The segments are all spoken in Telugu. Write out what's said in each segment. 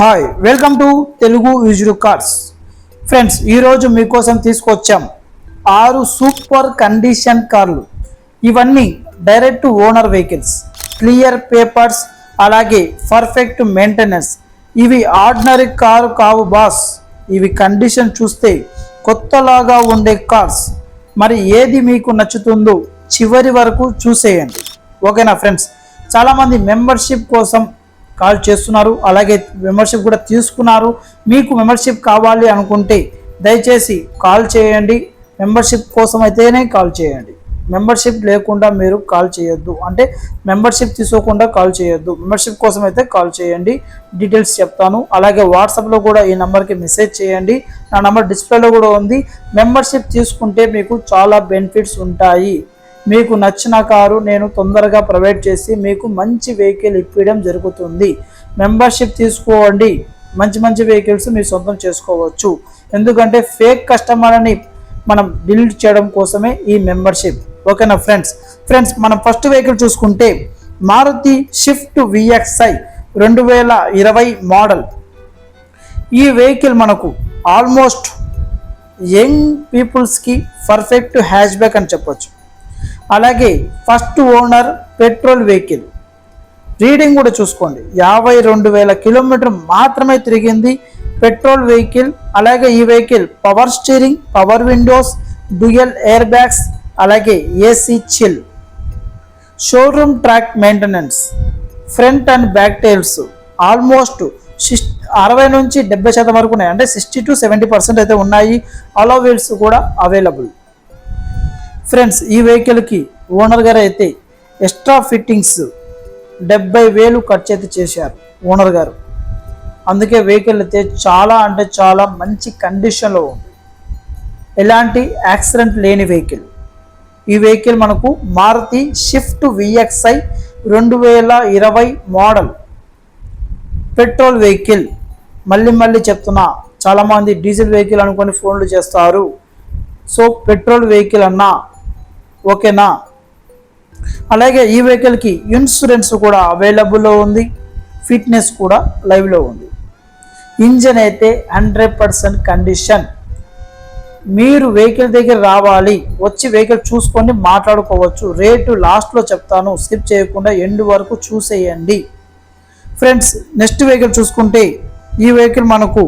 Hi welcome to Telugu used cars friends ఈరోజు మీకోసం తీసుకొచ్చాం ఆరు సూపర్ కండిషన్ కార్లు. ఇవన్నీ direct owner vehicles clear papers అలాగే పర్ఫెక్ట్ మెయింటెనెన్స్ ఇవి ఆర్డినరీ కారు కావు బాస్ ఇవి కండిషన్ చూస్తే కొత్తలాగా ఉండే కార్స్ మరి ఏది మీకు నచ్చుతుందో చివరి వరకు చూసేయండి. ఓకేనా ఫ్రెండ్స్ చాలామంది మెంబర్షిప్ కోసం కాల్ చేస్తున్నారు. అలాగే మెంబర్షిప్ కూడా తీసుకున్నారు. మీకు మెంబర్షిప్ కావాలి అనుకుంటే దయచేసి కాల్ చేయండి. మెంబర్షిప్ కోసం అయితేనే కాల్ చేయండి. మెంబర్షిప్ లేకుండా మీరు కాల్ చేయొద్దు. అంటే మెంబర్షిప్ తీసుకోకుండా కాల్ చేయొద్దు. మెంబర్షిప్ కోసం అయితే కాల్ చేయండి. డీటెయిల్స్ చెప్తాను. అలాగే వాట్సాప్లో కూడా ఈ నెంబర్కి మెసేజ్ చేయండి. నా నెంబర్ డిస్ప్లేలో కూడా ఉంది. మెంబర్షిప్ తీసుకుంటే మీకు చాలా బెనిఫిట్స్ ఉంటాయి. మీకు నచ్చిన కారు నేను తొందరగా ప్రొవైడ్ చేసి మీకు మంచి వెహికల్ ఇప్పించడం జరుగుతుంది. మెంబర్షిప్ తీసుకోండి. మంచి మంచి వెహికల్స్ మీరు సొంతం చేసుకోవచ్చు. ఎందుకంటే ఫేక్ కస్టమర్ని మనం బిల్డ్ చేయడం కోసమే ఈ మెంబర్షిప్. ఓకేనా ఫ్రెండ్స్? ఫ్రెండ్స్ మనం ఫస్ట్ వెహికల్ చూసుకుంటే మారుతి షిఫ్ట్ విఎక్స్ఐ రెండు వేల ఇరవై మోడల్. ఈ వెహికల్ మనకు ఆల్మోస్ట్ యంగ్ పీపుల్స్కి పర్ఫెక్ట్ హ్యాష్ బ్యాక్ అని చెప్పొచ్చు. అలాగే first owner petrol vehicle. Reading కూడా చూసుకోండి. యాభై రెండు వేల కిలోమీటర్ మాత్రమే తిరిగింది పెట్రోల్ వెహికల్. అలాగే ఈ vehicle power steering power windows dual air bags అలాగే AC chill. Showroom track maintenance front and back tyres almost six అరవై నుంచి డెబ్బై శాతం వరకు ఉన్నాయి. అంటే సిక్స్టీ టు సెవెంటీ పర్సెంట్ అయితే ఉన్నాయి. అలో వీల్స్ కూడా అవైలబుల్ ఫ్రెండ్స్ ఈ వెహికల్కి ఓనర్ గారు అయితే ఎక్స్ట్రా ఫిట్టింగ్స్ డెబ్బై వేలు ఖర్చు అయితే చేశారు ఓనర్ గారు. అందుకే వెహికల్ అయితే చాలా అంటే చాలా మంచి కండిషన్లో ఉంది. ఎలాంటి యాక్సిడెంట్ లేని వెహికల్. ఈ వెహికల్ మనకు మారుతి షిఫ్ట్ విఎక్స్ఐ రెండు వేల ఇరవై మోడల్. Petrol vehicle. మళ్ళీ మళ్ళీ చెప్తున్నా చాలామంది డీజిల్ వెహికల్ అనుకొని ఫోన్లు చేస్తారు. సో పెట్రోల్ వెహికల్ అన్నా ఓకేనా? అలాగే ఈ వెహికల్కి ఇన్సూరెన్స్ కూడా అవైలబుల్లో ఉంది. ఫిట్నెస్ కూడా లైవ్లో ఉంది. ఇంజన్ అయితే హండ్రెడ్ పర్సెంట్ కండిషన్ మీరు వెహికల్ దగ్గర రావాలి వచ్చి వెహికల్ చూసుకొని మాట్లాడుకోవచ్చు. రేటు లాస్ట్లో చెప్తాను స్కిప్ చేయకుండా ఎండ్ వరకు చూసేయండి. ఫ్రెండ్స్ నెక్స్ట్ వెహికల్ చూసుకుంటే ఈ వెహికల్ మనకు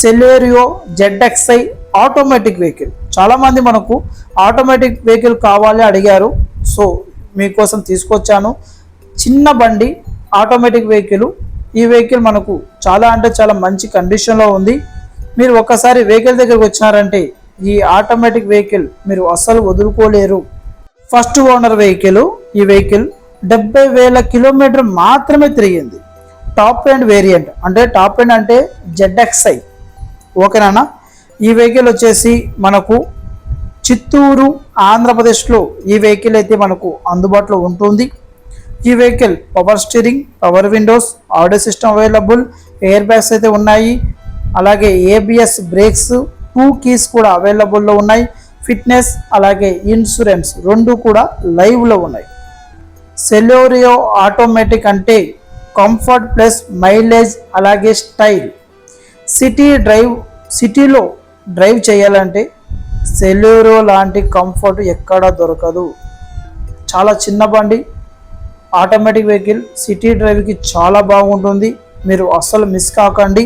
సెలేరియో జెడ్ఎక్స్ఐ ఆటోమేటిక్ వెహికల్ చాలామంది మనకు ఆటోమేటిక్ వెహికల్ కావాలి అడిగారు. సో మీకోసం తీసుకొచ్చాను. చిన్న బండి ఆటోమేటిక్ వెహికల్ ఈ వెహికల్ మనకు చాలా అంటే చాలా మంచి కండిషన్లో ఉంది. మీరు ఒక్కసారి వెహికల్ దగ్గరకు వచ్చినారంటే ఈ ఆటోమేటిక్ వెహికల్ మీరు అస్సలు వదులుకోలేరు. ఫస్ట్ ఓనర్ వెహికల్ ఈ వెహికల్ డెబ్బై వేల కిలోమీటర్ మాత్రమే తిరిగింది. టాప్ ఎండ్ వేరియంట్ అంటే టాప్ ఎండ్ అంటే జెడ్ఎక్స్ఐ ఓకేనా ఈ వెహికల్ వచ్చేసి మనకు చిత్తూరు ఆంధ్రప్రదేశ్లో ఈ వెహికల్ అయితే మనకు అందుబాటులో ఉంటుంది. ఈ vehicle power steering power windows audio system available air bags అయితే ఉన్నాయి. అలాగే ఏబిఎస్ బ్రేక్స్ టూ కీస్ కూడా అవైలబుల్లో ఉన్నాయి. ఫిట్నెస్ అలాగే ఇన్సూరెన్స్ రెండు కూడా లైవ్లో ఉన్నాయి. సెలోరియో ఆటోమేటిక్ అంటే కంఫర్ట్ ప్లస్ మైలేజ్ అలాగే స్టైల్. సిటీ డ్రైవ్ సిటీలో డ్రైవ్ చేయాలంటే సెల్యూరో లాంటి కంఫర్ట్ ఎక్కడా దొరకదు. చాలా చిన్న బండి ఆటోమేటిక్ వెహికల్ సిటీ డ్రైవ్కి చాలా బాగుంటుంది. మీరు అస్సలు మిస్ కాకండి.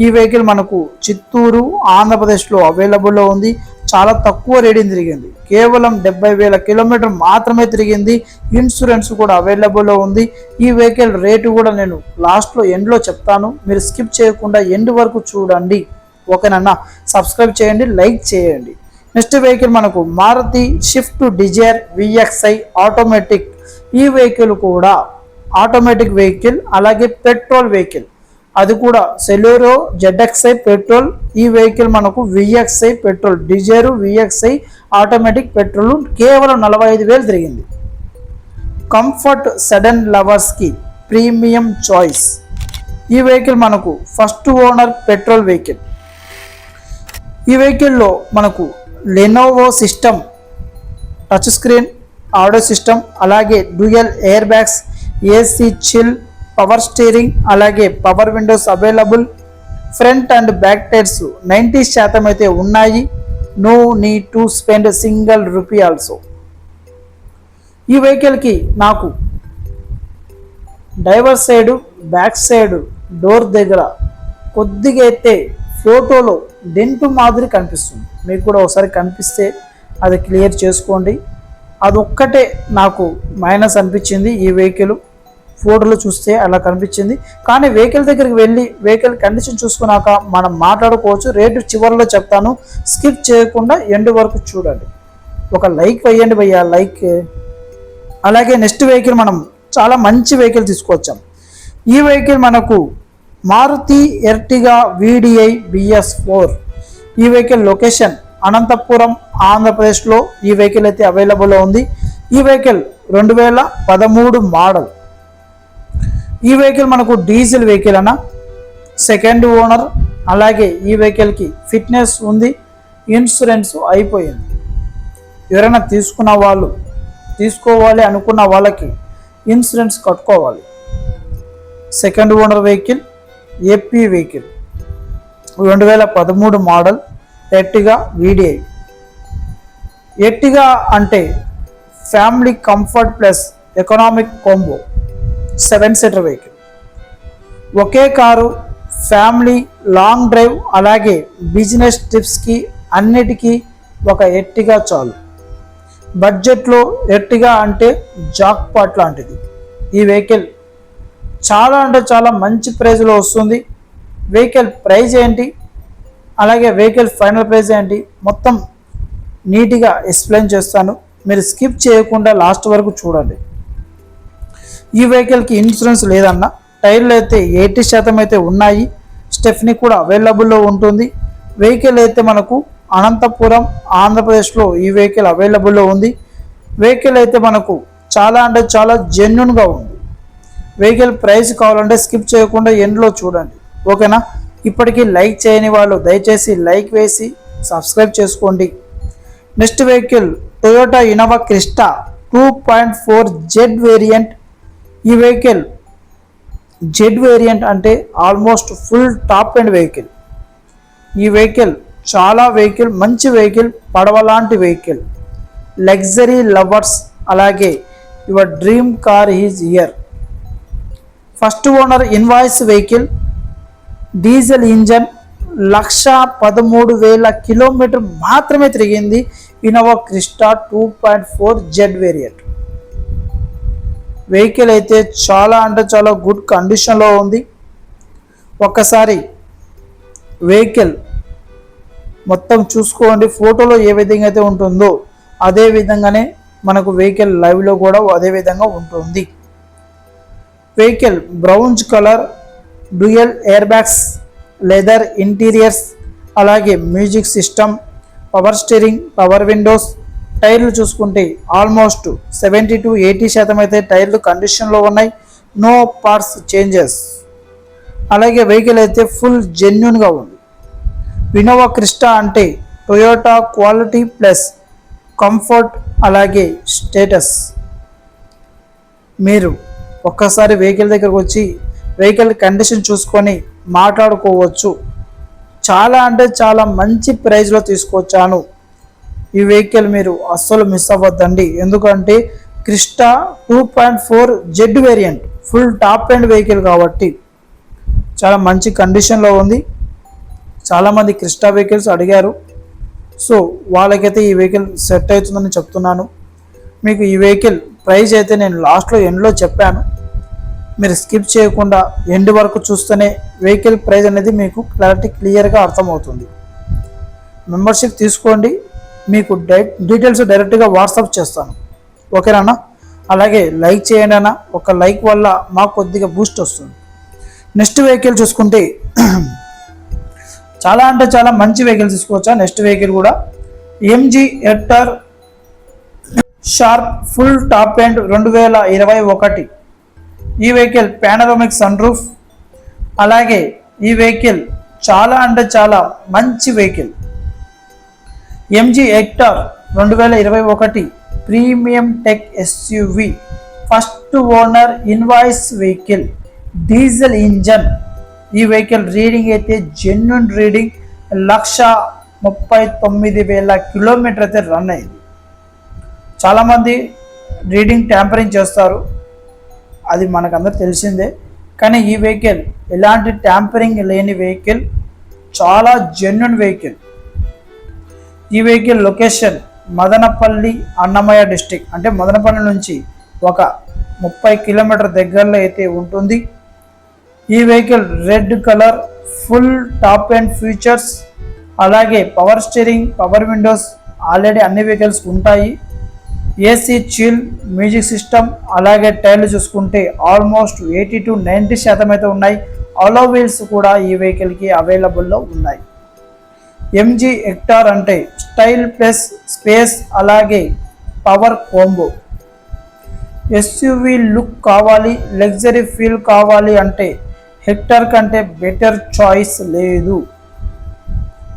ఈ వెహికల్ మనకు చిత్తూరు ఆంధ్రప్రదేశ్లో అవైలబుల్లో ఉంది. చాలా తక్కువ రేటింగ్ తిరిగింది. కేవలం డెబ్బై వేల కిలోమీటర్ మాత్రమే తిరిగింది. ఇన్సూరెన్స్ కూడా అవైలబుల్లో ఉంది. ఈ వెహికల్ రేటు కూడా నేను లాస్ట్లో ఎండ్లో చెప్తాను. మీరు స్కిప్ చేయకుండా ఎండ్ వరకు చూడండి. ఓకేనన్నా? సబ్స్క్రైబ్ చేయండి లైక్ చేయండి. నెక్స్ట్ వెహికల్ మనకు Maruti Swift Dzire VXI automatic ఈ వెహికల్ కూడా ఆటోమేటిక్ వెహికల్ అలాగే పెట్రోల్ వెహికల్ అది కూడా సెలూరో జెడ్ఎక్స్ఐ పెట్రోల్ ఈ వెహికల్ మనకు VXI petrol Dzire VXI automatic petrol కేవలం నలభై ఐదు వేలు తిరిగింది. కంఫర్ట్ సడన్ లవర్స్కి ప్రీమియం చాయిస్ ఈ వెహికల్ మనకు ఫస్ట్ ఓనర్ పెట్రోల్ వెహికల్ ఈ వెహికల్లో మనకు Lenovo system touch screen audio system అలాగే dual air bags AC chill power steering అలాగే power windows available front and back tyres ninety శాతం అయితే ఉన్నాయి. No need to spend single rupee also ఈ వెహికల్కి నాకు driver side back side door దగ్గర కొద్దిగా అయితే ఫోటోలో డెంటు మాదిరి కనిపిస్తుంది. మీకు కూడా ఒకసారి కనిపిస్తే అది క్లియర్ చేసుకోండి. అదొక్కటే నాకు మైనస్ అనిపించింది ఈ వెహికల్. ఫోటోలో చూస్తే అలా కనిపించింది. కానీ వెహికల్ దగ్గరికి వెళ్ళి వెహికల్ కండిషన్ చూసుకున్నాక మనం మాట్లాడుకోవచ్చు. రేటు చివరిలో చెప్తాను. స్కిప్ చేయకుండా ఎండ్ వరకు చూడండి. ఒక లైక్ వేయండి భయ్యా లైక్. అలాగే నెక్స్ట్ వెహికల్ మనం చాలా మంచి వెహికల్ తీసుకొచ్చాం. ఈ వెహికల్ మనకు Maruti Ertiga VDI BS four. ఈ వెహికల్ లొకేషన్ అనంతపురం ఆంధ్రప్రదేశ్లో ఈ వెహికల్ అయితే అవైలబుల్లో ఉంది. ఈ వెహికల్ రెండు వేల పదమూడు మోడల్. ఈ వెహికల్ మనకు డీజిల్ వెహికల్ అన్న. సెకండ్ ఓనర్ అలాగే ఈ వెహికల్కి ఫిట్నెస్ ఉంది ఇన్సూరెన్స్ అయిపోయింది. ఎవరైనా తీసుకున్న వాళ్ళు తీసుకోవాలి అనుకున్న వాళ్ళకి ఇన్సూరెన్స్ కట్టుకోవాలి. Second owner vehicle AP vehicle రెండు వేల పదమూడు మోడల్ ఎర్టిగా వీడిఐ ఎర్టిగా అంటే family comfort plus economic combo seven seater vehicle ఒకే కారు ఫ్యామిలీ లాంగ్ డ్రైవ్ అలాగే బిజినెస్ ట్రిప్స్కి అన్నిటికీ ఒక ఎర్టిగా చాలు. బడ్జెట్లో ఎర్టిగా అంటే జాక్పాట్ లాంటిది. ఈ వెహికల్ చాలా అంటే చాలా మంచి ప్రైజ్లో వస్తుంది. వెహికల్ ప్రైజ్ ఏంటి? అలాగే వెహికల్ ఫైనల్ ప్రైజ్ ఏంటి? మొత్తం నీట్గా ఎక్స్ప్లెయిన్ చేస్తాను. మీరు స్కిప్ చేయకుండా లాస్ట్ వరకు చూడండి. ఈ వెహికల్కి ఇన్సూరెన్స్ లేదన్న టైర్లు అయితే ఎయిటీ శాతం అయితే ఉన్నాయి. స్టెఫ్నీ కూడా అవైలబుల్లో ఉంటుంది. వెహికల్ అయితే మనకు అనంతపురం ఆంధ్రప్రదేశ్లో ఈ వెహికల్ అవైలబుల్లో ఉంది. వెహికల్ అయితే మనకు చాలా అంటే చాలా జెన్యున్గా ఉంది. వెహికల్ ప్రైస్ కావాలంటే స్కిప్ చేయకుండా ఎండ్లో చూడండి. ఓకేనా? ఇప్పటికీ లైక్ చేయని వాళ్ళు దయచేసి లైక్ వేసి సబ్స్క్రైబ్ చేసుకోండి. Next vehicle Toyota Innova Crysta two point four Z variant ఈ వెహికల్ జెడ్ వేరియంట్ అంటే almost full top and vehicle ఈ వెహికల్ చాలా వెహికల్ మంచి వెహికల్ పడవ లాంటి వెహికల్ లగ్జరీ లవర్స్ అలాగే your dream car is year first owner invoice vehicle diesel engine lakh పదమూడు వేల కిలోమీటర్ మాత్రమే తిరిగింది. Innova Crysta two point four Z variant. Vehicle అయితే చాలా అంటే చాలా గుడ్ కండిషన్లో ఉంది. ఒక్కసారి వెహికల్ మొత్తం చూసుకోండి. ఫోటోలో ఏ విధంగా అయితే ఉంటుందో అదే విధంగానే మనకు వెహికల్ లైవ్లో కూడా అదే విధంగా ఉంటుంది. Vehicle browns colour dual air bags leather interiors అలాగే music system power steering power windows. టైర్లు చూసుకుంటే ఆల్మోస్ట్ సెవెంటీ టు ఎయిటీ శాతం అయితే టైర్లు కండిషన్లో ఉన్నాయి. No parts changes. అలాగే వెహికల్ అయితే ఫుల్ జెన్యున్గా ఉంది. వినోవా క్రిస్టా అంటే టొయోటా క్వాలిటీ ప్లస్ కంఫర్ట్ అలాగే స్టేటస్. మీరు ఒక్కసారి వెహికల్ దగ్గరకు వచ్చి వెహికల్ కండిషన్ చూసుకొని మాట్లాడుకోవచ్చు. చాలా అంటే చాలా మంచి ప్రైజ్లో తీసుకొచ్చాను. ఈ వెహికల్ మీరు అస్సలు మిస్ అవ్వద్దండి. ఎందుకంటే Crysta two point four Z variant full top end vehicle కాబట్టి చాలా మంచి కండిషన్లో ఉంది. చాలామంది క్రిస్టా వెహికల్స్ అడిగారు. సో వాళ్ళకైతే ఈ వెహికల్ సెట్ అవుతుందని చెప్తున్నాను. మీకు ఈ వెహికల్ ప్రైజ్ అయితే నేను లాస్ట్లో ఎండ్లో చెప్పాను. మీరు స్కిప్ చేయకుండా ఎండ్ వరకు చూస్తేనే వెహికల్ ప్రైజ్ అనేది మీకు క్లారిటీ క్లియర్గా అర్థమవుతుంది. మెంబర్షిప్ తీసుకోండి. మీకు డై డీటెయిల్స్ డైరెక్ట్గా వాట్సాప్ చేస్తాను. ఓకేనా అలాగే లైక్ చేయండి అన్న. ఒక లైక్ వల్ల మాకు కొద్దిగా బూస్ట్ వస్తుంది. నెక్స్ట్ వెహికల్ చూసుకుంటే చాలా అంటే చాలా మంచి వెహికల్ తీసుకోవచ్చా? నెక్స్ట్ వెహికల్ కూడా. MG Hector sharp full top end రెండు వేల ఇరవై ఒకటి. ఈ వెహికల్ పానరోమిక్ సన్రూఫ్ అలాగే ఈ వెహికల్ చాలా అంటే చాలా మంచి వెహికల్. ఎంజీ ఎక్టర్ రెండు వేల ఇరవై ఒకటి premium tech SUV first owner invoice vehicle diesel engine ఈ వెహికల్ రీడింగ్ అయితే జెన్యున్ రీడింగ్ లక్ష ముప్పై తొమ్మిది వేల కిలోమీటర్ అయితే రన్ అయింది. చాలామంది రీడింగ్ ట్యాంపరింగ్ చేస్తారు. అది మనకందరూ తెలిసిందే. కానీ ఈ వెహికల్ ఎలాంటి ట్యాంపరింగ్ లేని వెహికల్ చాలా జెన్యున్ వెహికల్. ఈ vehicle location Madanapalle Annamayya district అంటే మదనపల్లి నుంచి ఒక ముప్పై కిలోమీటర్ దగ్గరలో అయితే ఉంటుంది. ఈ vehicle red colour full top and features. అలాగే power steering power windows. Already అన్ని వెహికల్స్ ఉంటాయి. ఏసీ చిల్ మ్యూజిక్ సిస్టమ్ అలాగే టైర్లు చూసుకుంటే ఆల్మోస్ట్ ఎయిటీ టు నైంటీ శాతం అయితే ఉన్నాయి. అలో వీల్స్ కూడా ఈ వెహికల్కి అవైలబుల్లో ఉన్నాయి. ఎంజీ హెక్టార్ అంటే స్టైల్ ప్లస్ స్పేస్ అలాగే పవర్ కోంబో ఎస్యూవి లుక్ కావాలి లగ్జరీ ఫీల్ కావాలి అంటే హెక్టర్ కంటే బెటర్ చాయిస్ లేదు.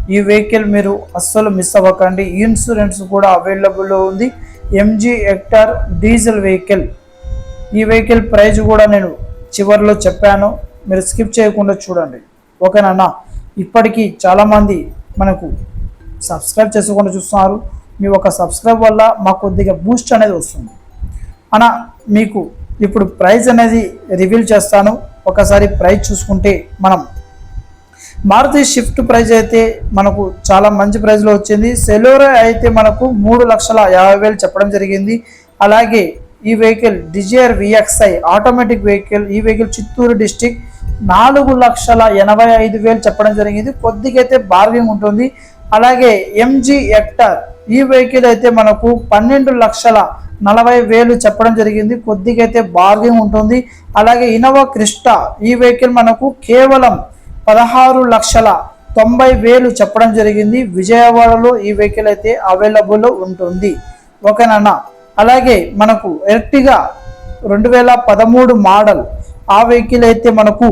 ఈ వెహికల్ మీరు అస్సలు మిస్ అవ్వకండి. ఇన్సూరెన్స్ కూడా అవైలబుల్లో ఉంది. ఎంజీ హెక్టార్ డీజిల్ వెహికల్ ఈ వెహికల్ ప్రైజ్ కూడా నేను చివరిలో చెప్పాను. మీరు స్కిప్ చేయకుండా చూడండి. ఓకేనా ఇప్పటికీ చాలామంది మనకు సబ్స్క్రైబ్ చేసుకోకుండా చూస్తున్నారు. మీ ఒక సబ్స్క్రైబ్ వల్ల మాకు కొద్దిగా బూస్ట్ అనేది వస్తుంది. అన్న మీకు ఇప్పుడు ప్రైజ్ అనేది రివీల్ చేస్తాను. ఒకసారి ప్రైజ్ చూసుకుంటే మనం మారుతి షిఫ్ట్ ప్రైస్ అయితే మనకు చాలా మంచి ప్రైస్లో వచ్చింది. సెలోరా అయితే మనకు మూడు లక్షల యాభై వేలు చెప్పడం జరిగింది. అలాగే ఈ vehicle Dzire VXI automatic vehicle ఈ వెహికల్ చిత్తూరు డిస్టిక్ నాలుగు లక్షల ఎనభై ఐదు వేలు చెప్పడం జరిగింది. కొద్దిగా అయితే బార్గింగ్ ఉంటుంది. అలాగే ఎంజీ ఎక్టర్ ఈ వెహికల్ అయితే మనకు పన్నెండు లక్షల నలభై వేలు చెప్పడం జరిగింది. కొద్దిగా అయితే బార్గింగ్ ఉంటుంది. అలాగే ఇనోవా క్రిస్టా ఈ వెహికల్ మనకు కేవలం పదహారు లక్షల తొంభై వేలు చెప్పడం జరిగింది. విజయవాడలో ఈ వెహికల్ అయితే అవైలబుల్ ఉంటుంది. ఓకేనన్నా అలాగే మనకు ఎర్టిగా రెండు వేల పదమూడు మోడల్ ఆ వెహికల్ అయితే మనకు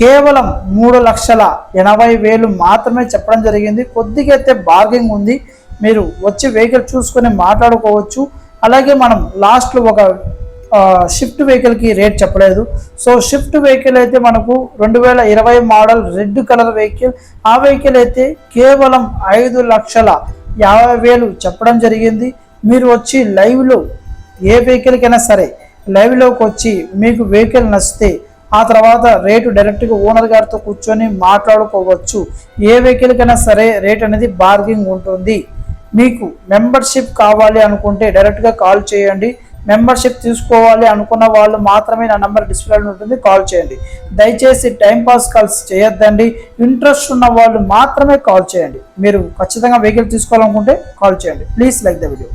కేవలం మూడు లక్షల ఎనభై వేలు మాత్రమే చెప్పడం జరిగింది. కొద్దిగా అయితే బార్గింగ్ ఉంది. మీరు వచ్చి వెహికల్ చూసుకొని మాట్లాడుకోవచ్చు. అలాగే మనం లాస్ట్లో ఒక షిఫ్ట్ వెహికల్కి రేట్ చెప్పలేదు. సో షిఫ్ట్ వెహికల్ అయితే మనకు రెండు వేల ఇరవై మోడల్ రెడ్ కలర్ వెహికల్ ఆ వెహికల్ అయితే కేవలం ఐదు లక్షల యాభై వేలు చెప్పడం జరిగింది. మీరు వచ్చి లైవ్లో ఏ వెహికల్కైనా సరే లైవ్లోకి వచ్చి మీకు వెహికల్ నచ్చితే ఆ తర్వాత రేటు డైరెక్ట్గా ఓనర్ గారితో కూర్చొని మాట్లాడుకోవచ్చు. ఏ వెహికల్కైనా సరే రేట్ అనేది బార్గింగ్ ఉంటుంది. మీకు మెంబర్షిప్ కావాలి అనుకుంటే డైరెక్ట్గా కాల్ చేయండి. మెంబర్షిప్ తీసుకోవాలి అనుకున్న వాళ్ళు మాత్రమే నా నెంబర్ డిస్ప్లేలో ఉంటుంది కాల్ చేయండి. దయచేసి టైంపాస్ కాల్స్ చేయొద్దండి. ఇంట్రెస్ట్ ఉన్న వాళ్ళు మాత్రమే కాల్ చేయండి. మీరు ఖచ్చితంగా వెహికల్ తీసుకోవాలనుకుంటే కాల్ చేయండి. Please like the video.